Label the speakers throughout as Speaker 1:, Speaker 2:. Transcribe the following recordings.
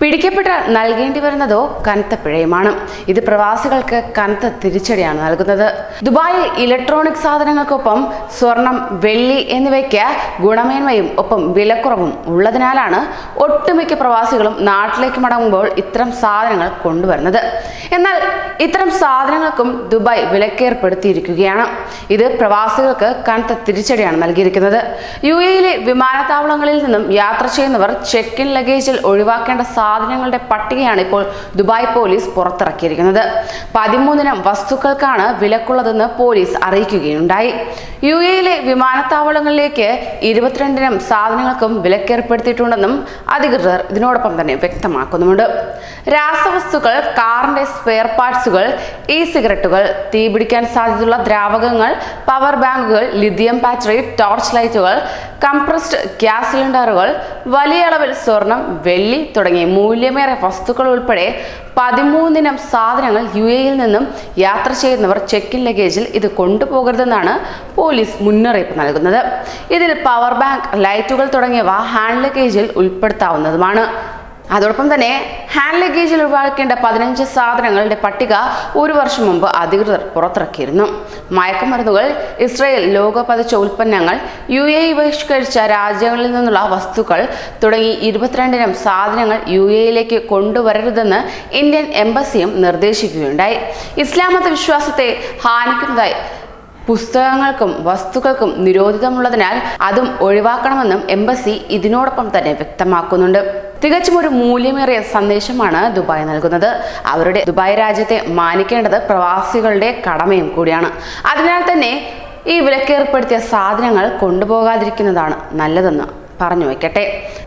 Speaker 1: പിടിക്കപ്പെട്ട് നൽകേണ്ടി വരുന്നതോ കനത്ത പിഴയുമാണ്. ഇത് പ്രവാസികൾക്ക് കനത്ത തിരിച്ചടിയാണ് നൽകുന്നത്. ദുബായിൽ ഇലക്ട്രോണിക് സാധനങ്ങൾക്കൊപ്പം സ്വർണം വെള്ളി എന്നിവയ്ക്ക് ഗുണമേന്മയും ഒപ്പം വിലക്കുറവും ഉള്ളതിനാലാണ് ഒട്ടുമിക്ക പ്രവാസികളും നാട്ടിലേക്ക് മടങ്ങുമ്പോൾ ഇത്തരം സാധനങ്ങൾ കൊണ്ടുവരുന്നത്. എന്നാൽ ഇത്തരം സാധനങ്ങൾക്കും ദുബായ് വിലക്കേർപ്പെടുത്തിയിരിക്കുകയാണ്. ഇത് പ്രവാസികൾക്ക് കനത്ത തിരിച്ചടിയാണ് നൽകിയിരിക്കുന്നത്. യു എയിലെ വിമാനത്താവളങ്ങളിൽ നിന്നും യാത്ര ചെയ്യുന്നവർ ചെക്ക് ഇൻ ലഗേജിൽ ഒഴിവാക്കേണ്ട സാധനങ്ങളുടെ പട്ടികയാണ് ഇപ്പോൾ ദുബായ് പോലീസ് പുറത്തിറക്കിയിരിക്കുന്നത്. പതിമൂന്നിനം വസ്തുക്കൾക്കാണ് വിലക്കുള്ളതെന്ന് പോലീസ് അറിയിക്കുകയുണ്ടായി. യു എയിലെ വിമാനത്താവളങ്ങളിലേക്ക് ഇരുപത്തിരണ്ടിനം സാധനങ്ങൾക്കും വിലക്കേർപ്പെടുത്തിയിട്ടുണ്ടെന്നും അധികൃതർ ഇതിനോടൊപ്പം തന്നെ വ്യക്തമാക്കുന്നുമുണ്ട്. രാസവസ്തുക്കൾ കാറിന്റെ സ്പെയർ പാർട്സുകൾ ഇ സിഗരറ്റുകൾ തീപിടിക്കാൻ സാധ്യതയുള്ള ദ്രാവകങ്ങൾ പവർ ബാങ്കുകൾ ലിഥിയം ബാറ്ററി ടോർച്ച് ലൈറ്റുകൾ കംപ്രസ്ഡ് ഗ്യാസ് സിലിണ്ടറുകൾ വലിയ അളവിൽ സ്വർണം വെള്ളി തുടങ്ങിയ മൂല്യമേറിയ വസ്തുക്കൾ ഉൾപ്പെടെ പതിമൂന്നിനം സാധനങ്ങൾ യു എയിൽ നിന്നും യാത്ര ചെയ്യുന്നവർ ചെക്ക് ഇൻ ലഗേജിൽ ഇത് കൊണ്ടുപോകരുതെന്നാണ് പോലീസ് മുന്നറിയിപ്പ് നൽകുന്നത്. ഇതിൽ പവർ ബാങ്ക് ലൈറ്റുകൾ തുടങ്ങിയവ ഹാൻഡ് ലഗേജിൽ ഉൾപ്പെടുത്താവുന്നതുമാണ്. അതോടൊപ്പം തന്നെ ഹാൻഡ് ലഗേജിൽ ഒഴിവാക്കേണ്ട പതിനഞ്ച് സാധനങ്ങളുടെ പട്ടിക ഒരു വർഷം മുമ്പ് അധികൃതർ പുറത്തിറക്കിയിരുന്നു. മയക്കുമരുന്നുകൾ ഇസ്രയേൽ ലോക പതിച്ച ഉൽപ്പന്നങ്ങൾ യു എ ബഹിഷ്കരിച്ച രാജ്യങ്ങളിൽ നിന്നുള്ള വസ്തുക്കൾ തുടങ്ങി ഇരുപത്തിരണ്ടിനും സാധനങ്ങൾ യു എയിലേക്ക് കൊണ്ടുവരരുതെന്ന് ഇന്ത്യൻ എംബസിയും നിർദ്ദേശിക്കുകയുണ്ടായി. ഇസ്ലാമത വിശ്വാസത്തെ ഹാനിക്കുന്നതായി പുസ്തകങ്ങൾക്കും വസ്തുക്കൾക്കും നിരോധിതമുള്ളതിനാൽ അതും ഒഴിവാക്കണമെന്നും എംബസി ഇതിനോടൊപ്പം തന്നെ വ്യക്തമാക്കുന്നുണ്ട്. തികച്ചും ഒരു മൂല്യമേറിയ സന്ദേശമാണ് ദുബായ് നൽകുന്നത്. അവരുടെ ദുബായ് രാജ്യത്തെ മാനിക്കേണ്ടത് പ്രവാസികളുടെ കടമയും കൂടിയാണ്. അതിനാൽ തന്നെ ഈ വിലക്കേർപ്പെടുത്തിയ സാധനങ്ങൾ കൊണ്ടുപോകാതിരിക്കുന്നതാണ് നല്ലതെന്ന് പറഞ്ഞു വയ്ക്കട്ടെ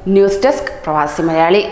Speaker 1: ന്യൂസ് ഡെസ്ക് പ്രവാസി മലയാളി.